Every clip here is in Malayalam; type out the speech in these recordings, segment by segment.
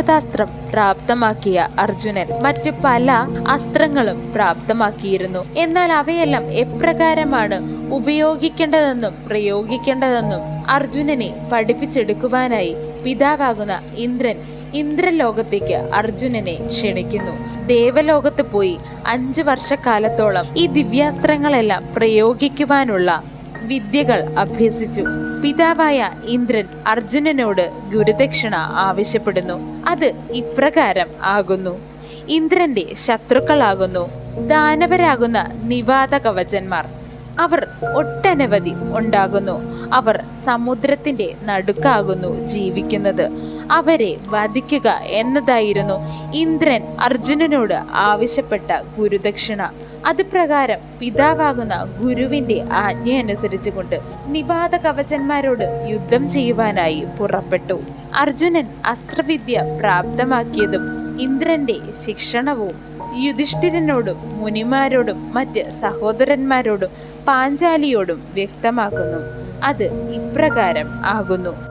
പാശുപതാസ്ത്രം പ്രാപ്തമാക്കിയ അർജുനൻ മറ്റു പല അസ്ത്രങ്ങളും പ്രാപ്തമാക്കിയിരുന്നു. എന്നാൽ അവയെല്ലാം എപ്രകാരമാണ് ഉപയോഗിക്കേണ്ടതെന്നും പ്രയോഗിക്കേണ്ടതെന്നും അർജുനനെ പഠിപ്പിച്ചെടുക്കുവാനായി പിതാവാകുന്ന ഇന്ദ്രൻ ഇന്ദ്രലോകത്തേക്ക് അർജുനനെ ക്ഷണിക്കുന്നു. ദേവലോകത്ത് പോയി അഞ്ച് വർഷക്കാലത്തോളം ഈ ദിവ്യാസ്ത്രങ്ങളെല്ലാം പ്രയോഗിക്കുവാനുള്ള വിദ്യകൾ അഭ്യസിച്ചു. പിതാവായ ഇന്ദ്രൻ അർജുനനോട് ഗുരുദക്ഷിണ ആവശ്യപ്പെടുന്നു. അത് ഇപ്രകാരം ആകുന്നു. ഇന്ദ്രന്റെ ശത്രുക്കളാകുന്നു. ദാനവരാകുന്ന നിവാത കവചന്മാർ അവർ ഒട്ടനവധി ഉണ്ടാകുന്നു. അവർ സമുദ്രത്തിന്റെ നടുക്കാകുന്നു ജീവിക്കുന്നത്. അവരെ വധിക്കുക എന്നതായിരുന്നു ഇന്ദ്രൻ അർജുനനോട് ആവശ്യപ്പെട്ട ഗുരുദക്ഷിണ. അത് പ്രകാരം പിതാവാകുന്ന ഗുരുവിന്റെ ആജ്ഞ അനുസരിച്ചുകൊണ്ട് നിവാത കവചന്മാരോട് യുദ്ധം ചെയ്യുവാനായി പുറപ്പെട്ടു. അർജുനൻ അസ്ത്രവിദ്യ പ്രാപ്തമാക്കിയതും ഇന്ദ്രന്റെ ശിക്ഷണവും യുധിഷ്ഠിരനോടും മുനിമാരോടും മറ്റ് സഹോദരന്മാരോടും പാഞ്ചാലിയോടും വ്യക്തമാക്കുന്നു. അത് ഇപ്രകാരം ആകുന്നു.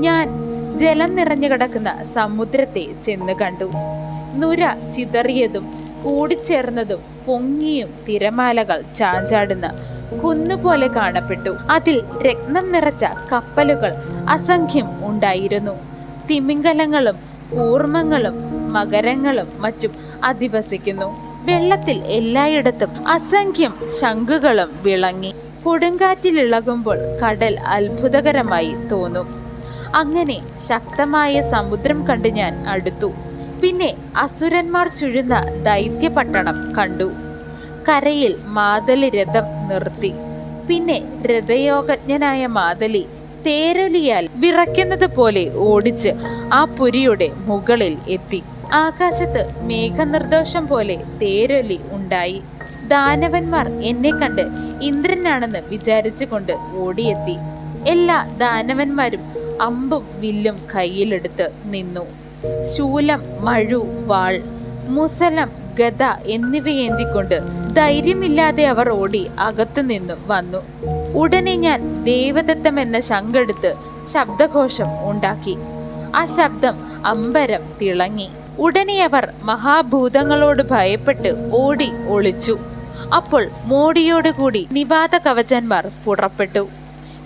ഞാൻ ജലം നിറഞ്ഞു കിടക്കുന്ന സമുദ്രത്തെ ചെന്ന് കണ്ടു. നുര ചിതറിയതും കൂടിച്ചേർന്നതും പൊങ്ങിയും തിരമാലകൾ ചാഞ്ചാടുന്ന കുന്നുപോലെ കാണപ്പെട്ടു. അതിൽ രത്നം നിറച്ച കപ്പലുകൾ അസംഖ്യം ഉണ്ടായിരുന്നു. തിമിംഗലങ്ങളും കൂർമ്മങ്ങളും മകരങ്ങളും മറ്റും അധിവസിക്കുന്നു. വെള്ളത്തിൽ എല്ലായിടത്തും അസംഖ്യം ശംഖുകളും വിളങ്ങി. കൊടുങ്കാറ്റിലിളകുമ്പോൾ കടൽ അത്ഭുതകരമായി തോന്നും. അങ്ങനെ ശക്തമായ സമുദ്രം കണ്ട് ഞാൻ അടുത്തു. പിന്നെ അസുരന്മാർ ചുഴുന്ന ദൈത്യപട്ടണം കണ്ടു. കരയിൽ മാതലി രഥം നിർത്തി. പിന്നെ രഥയോഗജ്ഞനായ മാതലി തേരൊലിയാൽ വിറയ്ക്കുന്നത് പോലെ ഓടിച്ച് ആ പുരിയുടെ മുകളിൽ എത്തി. ആകാശത്ത് മേഘനിർദോഷം പോലെ തേരൊലി ഉണ്ടായി. ദാനവന്മാർ എന്നെ കണ്ട് ഇന്ദ്രനാണെന്ന് വിചാരിച്ചുകൊണ്ട് ഓടിയെത്തി. എല്ലാ ദാനവന്മാരും അമ്പും വില്ലും കയ്യിലെടുത്ത് നിന്നു. ശൂലം മഴു വാൾ മുസലം ഗദ എന്നിവയേന്തിക്കൊണ്ട് ധൈര്യമില്ലാതെ അവർ ഓടി അകത്തു നിന്നും വന്നു. ഉടനെ ഞാൻ ദേവദത്തം എന്ന ശങ്കെടുത്ത് ശബ്ദഘോഷം ഉണ്ടാക്കി. ആ ശബ്ദം അമ്പരം തിളങ്ങി. ഉടനെ അവർ മഹാഭൂതങ്ങളോട് ഭയപ്പെട്ട് ഓടി ഒളിച്ചു. അപ്പോൾ മോടിയോടുകൂടി നിവാത കവചന്മാർ പുറപ്പെട്ടു.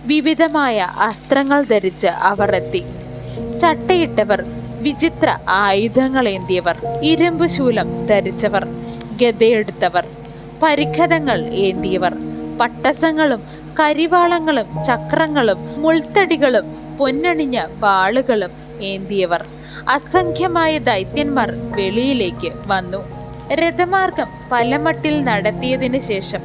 വിവിധമായ അസ്ത്രങ്ങൾ ധരിച്ച് അവർ എത്തി. ചട്ടയിട്ടവർ വിചിത്ര ആയുധങ്ങളേന്തിയവർ ഇരുമ്പ് ശൂലം ധരിച്ചവർ ഗതയെടുത്തവർ പരിഖതങ്ങൾ ഏന്തിയവർ പട്ടസങ്ങളും കരിവാളങ്ങളും ചക്രങ്ങളും മുൾത്തടികളും പൊന്നണിഞ്ഞ വാളുകളും ഏന്തിയവർ. അസംഖ്യമായ ദൈത്യന്മാർ വെളിയിലേക്ക് വന്നു. രഥമാർഗം പലമട്ടിൽ നടത്തിയതിനു ശേഷം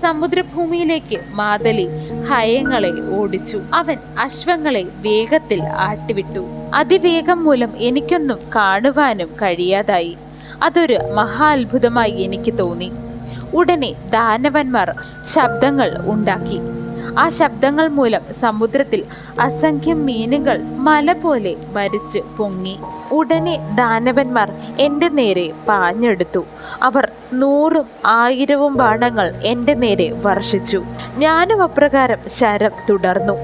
സമുദ്രഭൂമിയിലേക്ക് മാതലി ഹയങ്ങളെ ഓടിച്ചു. അവൻ അശ്വങ്ങളെ വേഗത്തിൽ ആട്ടിവിട്ടു. അതിവേഗം മൂലം എനിക്കൊന്നും കാണുവാനും കഴിയാതായി. അതൊരു മഹാ അത്ഭുതമായി എനിക്ക് തോന്നി. ഉടനെ ദാനവന്മാർ ശബ്ദങ്ങൾ ഉണ്ടാക്കി. ആ ശബ്ദങ്ങൾ മൂലം സമുദ്രത്തിൽ അസംഖ്യം മീനുകൾ മല പോലെ മരിച്ച് പൊങ്ങി. ഉടനെ ദാനവന്മാർ എന്റെ നേരെ പാഞ്ഞെടുത്തു. അവർ നൂറും ആയിരവും ബാണങ്ങൾ എന്റെ നേരെ വർഷിച്ചു. ഞാനും അപ്രകാരം ശരം തുടർന്നു.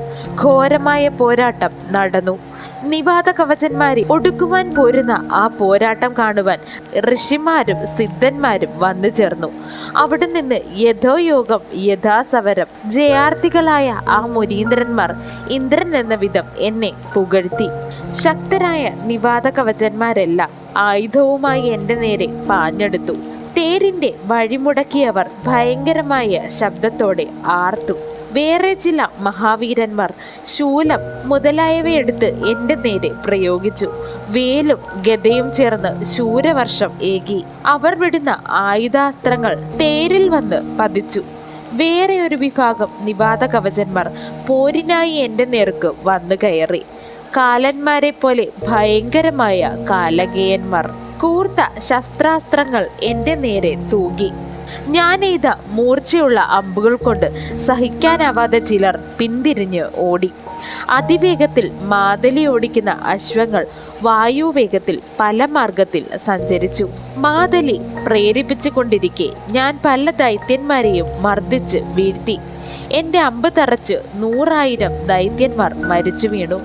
ഘോരമായ പോരാട്ടം നടന്നു. നിവാത കവചന്മാരെ ഒടുക്കുവാൻ പോരുന്ന ആ പോരാട്ടം കാണുവാൻ ഋഷിമാരും സിദ്ധന്മാരും വന്നു ചേർന്നു. അവിടെ നിന്ന് യഥോയോഗം യഥാസവരം ജയാർത്ഥികളായ ആ മുരീന്ദ്രന്മാർ ഇന്ദ്രൻ എന്ന വിധം എന്നെ പുകഴ്ത്തി. ശക്തരായ നിവാത കവചന്മാരെല്ലാം ആയുധവുമായി എന്റെ നേരെ പാഞ്ഞെടുത്തു. തേരിന്റെ വഴിമുടക്കിയവർ ഭയങ്കരമായ ശബ്ദത്തോടെ ആർത്തു. വേറെ ചില മഹാവീരന്മാർ ശൂലം മുതലായവയെടുത്ത് എന്റെ നേരെ പ്രയോഗിച്ചു. വേലും ഗതയും ചേർന്ന് ശൂരവർഷം ഏകി. അവർ വിടുന്ന ആയുധാസ്ത്രങ്ങൾ തേരിൽ വന്ന് പതിച്ചു. വേറെ ഒരു വിഭാഗം നിവാദ കവചന്മാർ പോരിനായി എന്റെ നേർക്ക് വന്നു കയറി. കാലന്മാരെ പോലെ ഭയങ്കരമായ കാലകേയന്മാർ. കൂർത്ത ശസ്ത്രാസ്ത്രങ്ങൾ എന്റെ നേരെ തൂകി. ഞാൻ മൂർച്ചയുള്ള അമ്പുകൾ കൊണ്ട് സഹിക്കാനാവാതെ ചിലർ പിന്തിരിഞ്ഞ് ഓടി. അതിവേഗത്തിൽ മാതലി ഓടിക്കുന്ന അശ്വങ്ങൾ വായുവേഗത്തിൽ പല മാർഗത്തിൽ സഞ്ചരിച്ചു. മാതലി പ്രേരിപ്പിച്ചുകൊണ്ടിരിക്കെ ഞാൻ പല ദൈത്യന്മാരെയും മർദ്ദിച്ച് വീഴ്ത്തി. എന്റെ അമ്പ് തറച്ച് നൂറായിരം ദൈത്യന്മാർ മരിച്ചു വീണു.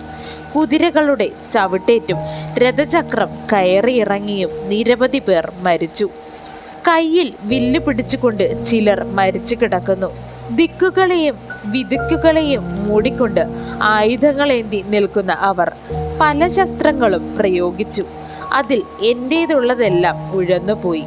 കുതിരകളുടെ ചവിട്ടേറ്റും രഥചക്രം കയറിയിറങ്ങിയും നിരവധി പേർ മരിച്ചു. കയ്യിൽ വില്ല് പിടിച്ചുകൊണ്ട് ചിലർ മരിച്ചു കിടക്കുന്നു. ദിക്കുകളെയും വിദിക്കുകളെയും മൂടിക്കൊണ്ട് ആയുധങ്ങളേന്തി നിൽക്കുന്ന അവർ പല ശസ്ത്രങ്ങളും പ്രയോഗിച്ചു. അതിൽ എന്റേതുള്ളതെല്ലാം ഉഴന്നുപോയി.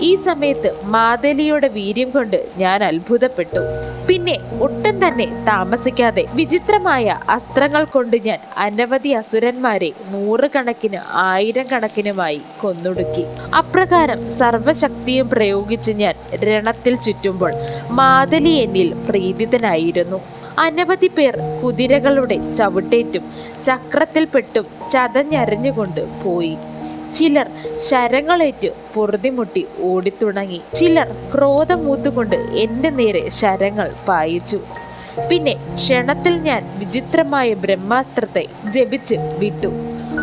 ഈ സമയത്ത് മാതലിയുടെ വീര്യം കൊണ്ട് ഞാൻ അത്ഭുതപ്പെട്ടു. പിന്നെ ഒട്ടും തന്നെ താമസിക്കാതെ വിചിത്രമായ അസ്ത്രങ്ങൾ കൊണ്ട് ഞാൻ അനവധി അസുരന്മാരെ നൂറുകണക്കിന് ആയിരം കണക്കിനുമായി കൊന്നൊടുക്കി. അപ്രകാരം സർവശക്തിയും പ്രയോഗിച്ച് ഞാൻ രണത്തിൽ ചുറ്റുമ്പോൾ മാതലി എന്നിൽ പ്രീതിതനായിരുന്നു. അനവധി പേർ കുതിരകളുടെ ചവിട്ടേറ്റും ചക്രത്തിൽപ്പെട്ടും ചതഞ്ഞരഞ്ഞുകൊണ്ട് പോയി. ചിലർ ശരങ്ങളേറ്റ് പൊറുതിമുട്ടി ഓടിത്തുടങ്ങി. ചിലർ ക്രോധം മൂത്തുകൊണ്ട് എന്റെ നേരെ ശരങ്ങൾ പായിച്ചു. പിന്നെ ക്ഷണത്തിൽ ഞാൻ വിചിത്രമായ ബ്രഹ്മാസ്ത്രത്തെ ജപിച്ച് വിട്ടു.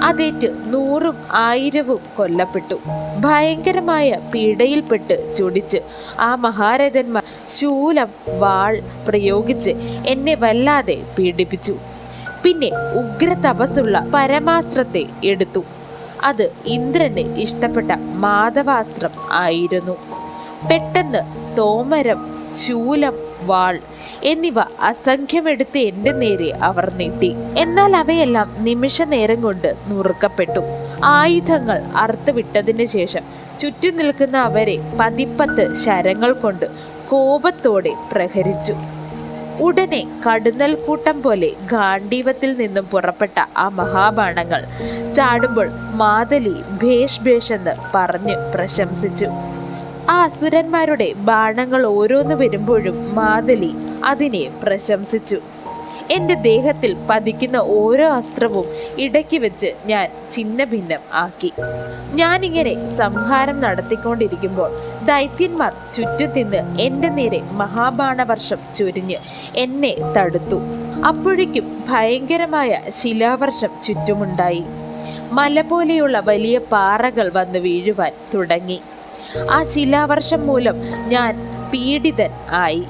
അതേറ്റ് നൂറും ആയിരവും കൊല്ലപ്പെട്ടു. ഭയങ്കരമായ പീഡയിൽപ്പെട്ട് ചൊടിച്ച് ആ മഹാരഥന്മാർ ശൂലം വാൾ പ്രയോഗിച്ച് എന്നെ വല്ലാതെ പീഡിപ്പിച്ചു. പിന്നെ ഉഗ്ര തപസ്സുള്ള പരമാസ്ത്രത്തെ എടുത്തു. അത് ഇന്ദ്രന് ഇഷ്ടപ്പെട്ട മാധവാസ്ത്രം ആയിരുന്നു. പെട്ടെന്ന് തോമരം ശൂലം വാൾ എന്നിവ അസംഖ്യമെടുത്ത് എന്റെ നേരെ അവർ നീട്ടി. എന്നാൽ അവയെല്ലാം നിമിഷ നേരം കൊണ്ട് നുറുക്കപ്പെട്ടു. ആയുധങ്ങൾ അറുത്തുവിട്ടതിന് ശേഷം ചുറ്റും നിൽക്കുന്ന അവരെ പതിപ്പത്ത് ശരങ്ങൾ കൊണ്ട് കോപത്തോടെ പ്രഹരിച്ചു. ഉടനെ കടുന്നൽ കൂട്ടം പോലെ ഗാന്ഡീവത്തിൽ നിന്നും പുറപ്പെട്ട ആ മഹാബാണങ്ങൾ ചാടുമ്പോൾ മാതലി ഭേഷ് ഭേഷ് എന്ന് പറഞ്ഞ് പ്രശംസിച്ചു. ആ അസുരന്മാരുടെ ബാണങ്ങൾ ഓരോന്ന് വരുമ്പോഴും മാതലി അതിനെ പ്രശംസിച്ചു. എന്റെ ദേഹത്തിൽ പതിക്കുന്ന ഓരോ അസ്ത്രവും ഇടയ്ക്ക് വെച്ച് ഞാൻ ഛിന്ന ഭിന്നം ആക്കി. ഞാനിങ്ങനെ സംഹാരം നടത്തിക്കൊണ്ടിരിക്കുമ്പോൾ ദൈത്യന്മാർ ചുറ്റുതിന്ന് എന്റെ നേരെ മഹാബാണവർഷം ചൊരിഞ്ഞ് എന്നെ തടുത്തു. അപ്പോഴേക്കും ഭയങ്കരമായ ശിലാവർഷം ചുറ്റുമുണ്ടായി. മല പോലെയുള്ള വലിയ പാറകൾ വന്ന് വീഴുവാൻ തുടങ്ങി. ആ ശിലാവർഷം മൂലം ഞാൻ പീഡിതൻ ആയി.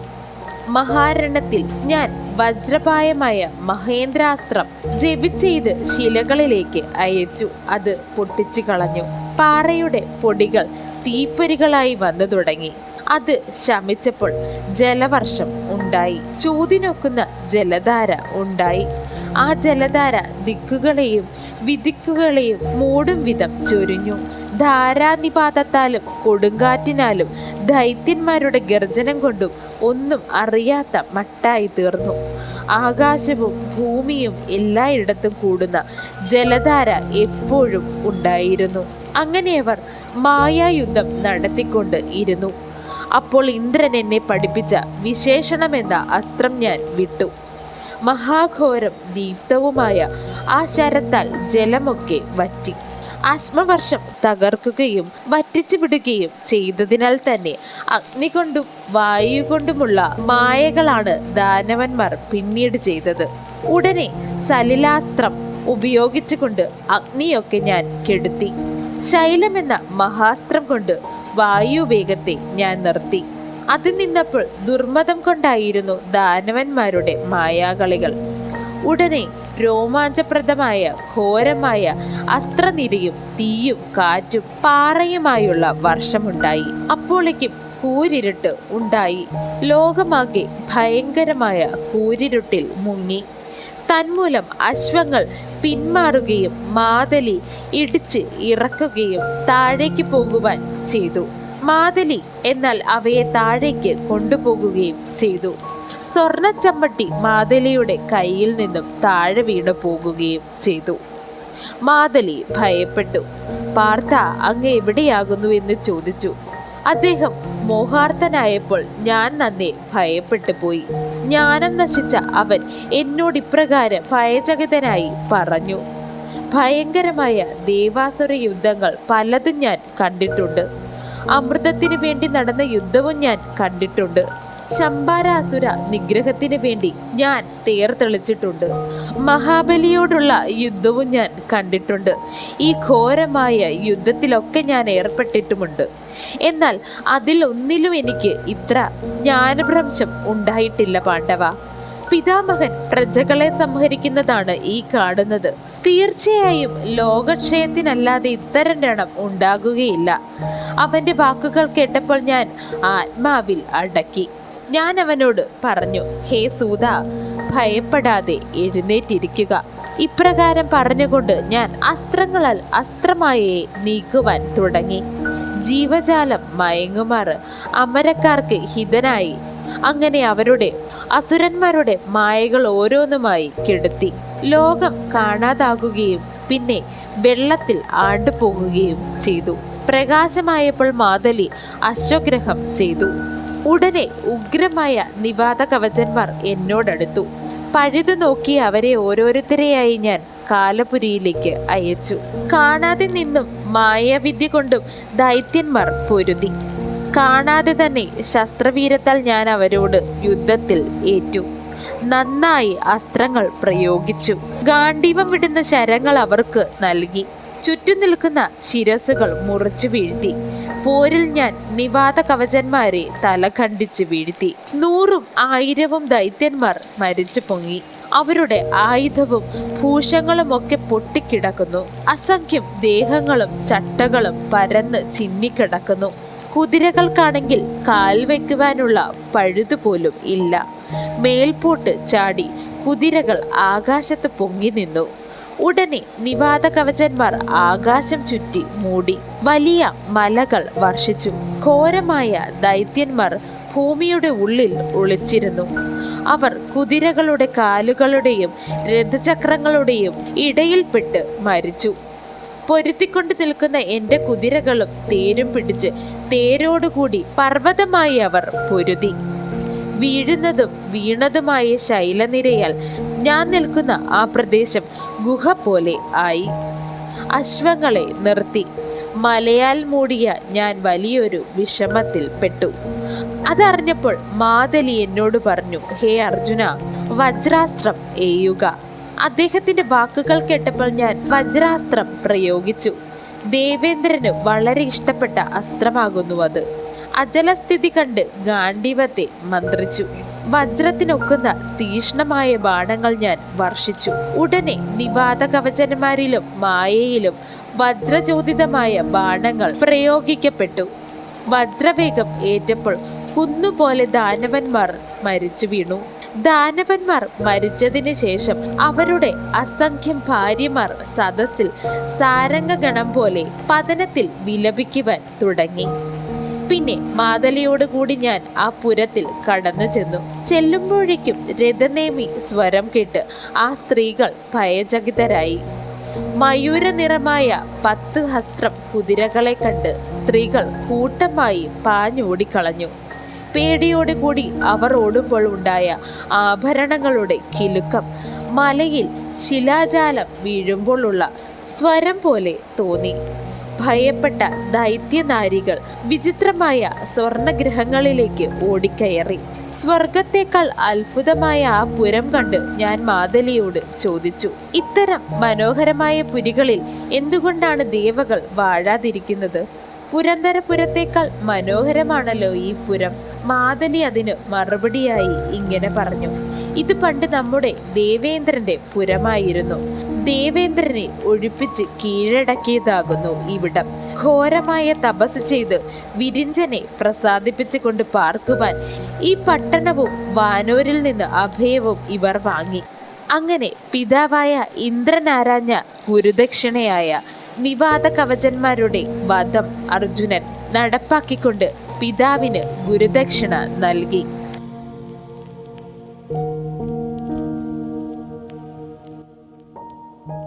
മഹാരണത്തിൽ ഞാൻ വജ്രപായമായ മഹേന്ദ്രാസ്ത്രം ജപിച്ചെയ്ത് ശിലകളിലേക്ക് അയച്ചു. അത് പൊട്ടിച്ചു കളഞ്ഞു. പാറയുടെ പൊടികൾ തീപ്പൊരികളായി വന്നു തുടങ്ങി. അത് ശമിച്ചപ്പോൾ ജലവർഷം ഉണ്ടായി. ചൂതിനൊക്കുന്ന ജലധാര ഉണ്ടായി. ആ ജലധാര ദിക്കുകളെയും വിധിക്കുകളെയും മൂടും വിധം ചൊരിഞ്ഞു. ധാരാനിപാതത്താലും കൊടുങ്കാറ്റിനാലും ദൈത്യന്മാരുടെ ഗർജനം കൊണ്ടും ഒന്നും അറിയാത്ത മട്ടായി തീർന്നു. ആകാശവും ഭൂമിയും എല്ലായിടത്തും കൂടുന്ന ജലധാര എപ്പോഴും ഉണ്ടായിരുന്നു. അങ്ങനെ അവർ മായായുദ്ധം നടത്തിക്കൊണ്ട് ഇരുന്നു. അപ്പോൾ ഇന്ദ്രൻ എന്നെ പഠിപ്പിച്ച വിശേഷണമെന്ന അസ്ത്രം ഞാൻ വിട്ടു. മഹാഘോരം ദീപ്തവുമായ ആ ശരത്താൽ ജലമൊക്കെ വറ്റി. അശ്മവർഷം തകർക്കുകയും വറ്റിച്ചു വിടുകയും ചെയ്തതിനാൽ തന്നെ അഗ്നി കൊണ്ടും വായു കൊണ്ടുമുള്ള മായകളാണ് ദാനവന്മാർ പിന്നീട് ചെയ്തത്. ഉടനെ സലിലാസ്ത്രം ഉപയോഗിച്ചുകൊണ്ട് അഗ്നിയൊക്കെ ഞാൻ കെടുത്തി. ശൈലമെന്ന മഹാസ്ത്രം കൊണ്ട് വായുവേഗത്തെ ഞാൻ നിർത്തി. അത് നിന്നപ്പോൾ ദുർമതം കൊണ്ടായിരുന്നു ദാനവന്മാരുടെ മായാകളികൾ. ഉടനെ രോമാഞ്ചപ്രദമായ ഘോരമായ അസ്ത്രനിരയും തീയും കാറ്റും പാറയുമായുള്ള വർഷമുണ്ടായി. അപ്പോഴേക്കും കൂരിരുട്ട് ഉണ്ടായി. ലോകമാകെ ഭയങ്കരമായ കൂരിരുട്ടിൽ മുങ്ങി. തന്മൂലം അശ്വങ്ങൾ പിന്മാറുകയും മാതലി ഇടിച്ച് ഇറക്കുകയും താഴേക്ക് പോകുവാൻ ചെയ്തു. മാതലി എന്നാൽ അവയെ താഴേക്ക് കൊണ്ടുപോകുകയും ചെയ്തു. സ്വർണച്ചമ്മട്ടി മാതലിയുടെ കയ്യിൽ നിന്നും താഴെ വീണു പോകുകയും ചെയ്തു. മാതലി ഭയപ്പെട്ടു. പാർത്ഥ അങ്ങ് എവിടെയാകുന്നു? എന്ന് ചോദിച്ചു. അദ്ദേഹം മോഹാർത്ഥനായപ്പോൾ ഞാൻ നന്നെ ഭയപ്പെട്ടു പോയി. ജ്ഞാനം നശിച്ച അവൻ എന്നോട് ഇപ്രകാരം ഭയചകിതനായി പറഞ്ഞു. ഭയങ്കരമായ ദേവാസുര യുദ്ധങ്ങൾ പലതും ഞാൻ കണ്ടിട്ടുണ്ട്. അമൃതത്തിന് വേണ്ടി നടന്ന യുദ്ധവും ഞാൻ കണ്ടിട്ടുണ്ട്. ശമ്പാരാസുര നിഗ്രഹത്തിന് വേണ്ടി ഞാൻ തേർ തെളിച്ചിട്ടുണ്ട് മഹാബലിയോടുള്ള യുദ്ധവും ഞാൻ കണ്ടിട്ടുണ്ട്. ഈ ഘോരമായ യുദ്ധത്തിലൊക്കെ ഞാൻ ഏർപ്പെട്ടിട്ടുമുണ്ട്. എന്നാൽ അതിൽ ഒന്നിലും എനിക്ക് ഇത്ര ജ്ഞാനഭ്രംശം ഉണ്ടായിട്ടില്ല പാണ്ഡവ. പിതാമഹൻ പ്രജകളെ സംഹരിക്കുന്നതാണ് ഈ കാണുന്നത്. തീർച്ചയായും ലോകക്ഷയത്തിനല്ലാതെ ഇത്തരം രണം ഉണ്ടാകുകയില്ല. അവന്റെ വാക്കുകൾ കേട്ടപ്പോൾ ഞാൻ ആത്മാവിൽ അടക്കി. ഞാൻ അവനോട് പറഞ്ഞു ഹേ സൂത ഭയപ്പെടാതെ എഴുന്നേറ്റിരിക്കുക. ഇപ്രകാരം പറഞ്ഞുകൊണ്ട് ഞാൻ അസ്ത്രങ്ങളാൽ അസ്ത്രമായി നീക്കുവാൻ തുടങ്ങി. ജീവജാലം മയങ്ങുമാറ്. അമരക്കാർക്ക് ഹിതനായി. അങ്ങനെ അവരുടെ അസുരന്മാരുടെ മായകൾ ഓരോന്നുമായി കെടുത്തി. ലോകം കാണാതാകുകയും പിന്നെ വെള്ളത്തിൽ ആണ്ടുപോകുകയും ചെയ്തു. പ്രകാശമായപ്പോൾ മാതലി അശ്വഗ്രഹം ചെയ്തു. ഉടനെ ഉഗ്രമായ നിവാത കവചന്മാർ എന്നോടടുത്തു. പഴുതു നോക്കി അവരെ ഓരോരുത്തരെയായി ഞാൻ കാലപുരിയിലേക്ക് അയച്ചു. കാണാതെ നിന്നും മായാവിദ്യ കൊണ്ടും ദൈത്യന്മാർ പൊരുതി. കാണാതെ തന്നെ ശസ്ത്രവീരത്താൽ ഞാൻ അവരോട് യുദ്ധത്തിൽ ഏറ്റു. നന്നായി അസ്ത്രങ്ങൾ പ്രയോഗിച്ചു. ഗാണ്ഡീവം വിടുന്ന ശരങ്ങൾ അവർക്ക് നൽകി. ചുറ്റും നിൽക്കുന്ന ശിരസുകൾ മുറിച്ചു വീഴ്ത്തി. പോരിൽ ഞാൻ നിവാത കവചന്മാരെ തല ഖണ്ഡിച്ച് വീഴ്ത്തി. നൂറും ആയിരവും ദൈത്യന്മാർ മരിച്ചു പൊങ്ങി. അവരുടെ ആയുധവും ഭൂഷങ്ങളും ഒക്കെ പൊട്ടിക്കിടക്കുന്നു. അസംഖ്യം ദേഹങ്ങളും ചട്ടകളും പരന്ന് ചിന്നിക്കിടക്കുന്നു. കുതിരകൾക്കാണെങ്കിൽ കാൽ വയ്ക്കുവാനുള്ള പഴുതുപോലും ഇല്ല. മേൽപോട്ട് ചാടി കുതിരകൾ ആകാശത്ത് പൊങ്ങി നിന്നു. ഉടനെ നിവാത കവചന്മാർ ആകാശം ചുറ്റി മൂടി വലിയ മലകൾ വർഷിച്ചു. ഘോരമായ ദൈത്യന്മാർ ഭൂമിയുടെ ഉള്ളിൽ ഒളിച്ചിരുന്നു. അവർ കുതിരകളുടെ കാലുകളുടെയും രഥചക്രങ്ങളുടെയും ഇടയിൽപ്പെട്ട് മരിച്ചു. പൊരുത്തിക്കൊണ്ട് നിൽക്കുന്ന എന്റെ കുതിരകളും തേരും പിടിച്ച് തേരോടുകൂടി പർവതമായി അവർ പൊരുതി. വീഴുന്നതും വീണതുമായ ശൈലനിരയാൽ ഞാൻ നിൽക്കുന്ന ആ പ്രദേശം ഗുഹ പോലെ ആയി. അശ്വങ്ങളെ നിർത്തി. മലയാൽ മൂടിയ ഞാൻ വലിയൊരു വിഷമത്തിൽ പെട്ടു. അതറിഞ്ഞപ്പോൾ മാതലി എന്നോട് പറഞ്ഞു ഹേ അർജുന വജ്രാസ്ത്രം എയ്യുക. അദ്ദേഹത്തിന്റെ വാക്കുകൾ കേട്ടപ്പോൾ ഞാൻ വജ്രാസ്ത്രം പ്രയോഗിച്ചു. ദേവേന്ദ്രന് വളരെ ഇഷ്ടപ്പെട്ട അസ്ത്രമാകുന്നു അത്. അജലസ്ഥിതി കണ്ട് ഗാന്ഡീവത്തെ മന്ത്രിച്ചു. വജ്രത്തിനൊക്കുന്ന തീഷ്ണമായ ബാണങ്ങൾ ഞാൻ വർഷിച്ചു. ഉടനെ നിവാത കവചന്മാരിലും മായയിലും വജ്രചോദിതമായ ബാണങ്ങൾ പ്രയോഗിക്കപ്പെട്ടു. വജ്രവേഗം ഏറ്റപ്പോൾ കുന്നുപോലെ ദാനവന്മാർ മരിച്ചു വീണു. ദാനവന്മാർ മരിച്ചതിന് ശേഷം അവരുടെ അസംഖ്യം ഭാര്യമാർ സദസ്സിൽ സാരംഗഗണം പോലെ പതനത്തിൽ വിലപിക്കുവാൻ തുടങ്ങി. പിന്നെ മാതലിയോടുകൂടി ഞാൻ ആ പുരത്തിൽ കടന്നു ചെന്നു. ചെല്ലുമ്പോഴേക്കും രഥനേമി സ്വരം കേട്ട് ആ സ്ത്രീകൾ ഭയചകിതരായി. മയൂര നിറമായ പത്ത് ഹസ്ത്രം കുതിരകളെ കണ്ട് സ്ത്രീകൾ കൂട്ടമായി പാഞ്ഞോടിക്കളഞ്ഞു. പേടിയോടുകൂടി അവർ ഓടുമ്പോൾ ഉണ്ടായ ആഭരണങ്ങളുടെ കിലുക്കം മലയിൽ ശിലാജാലം വീഴുമ്പോഴുള്ള സ്വരം പോലെ തോന്നി. ഭയപ്പെട്ട ദൈത്യനാരികൾ വിചിത്രമായ സ്വർണഗ്രഹങ്ങളിലേക്ക് ഓടിക്കയറി. സ്വർഗത്തേക്കാൾ അത്ഭുതമായ ആ പുരം കണ്ട് ഞാൻ മാതലിയോട് ചോദിച്ചു ഇത്തരം മനോഹരമായ പുരികളിൽ എന്തുകൊണ്ടാണ് ദേവകൾ വാഴാതിരിക്കുന്നത്? പുരന്തരപുരത്തേക്കാൾ മനോഹരമാണല്ലോ ഈ പുരം മാതലി അതിന് മറുപടിയായി ഇങ്ങനെ പറഞ്ഞു ഇത് പണ്ട് നമ്മുടെ ദേവേന്ദ്രന്റെ പുരമായിരുന്നു. ദേവേന്ദ്രനെ ഒഴിപ്പിച്ച് കീഴടക്കിയതാകുന്നു ഇവിടം. ഘോരമായ തപസ് ചെയ്ത് വിരിഞ്ചനെ പ്രസാദിപ്പിച്ചുകൊണ്ട് പാർക്കുവാൻ ഈ പട്ടണവും വാനൂരിൽ നിന്ന് അഭയവും ഇവർ വാങ്ങി. അങ്ങനെ പിതാവായ ഇന്ദ്രനാരാഞ്ഞ ഗുരുദക്ഷിണയായ നിവാത കവചന്മാരുടെ വധം അർജുനൻ നടപ്പാക്കിക്കൊണ്ട് പിതാവിന് ഗുരുദക്ഷിണ നൽകി.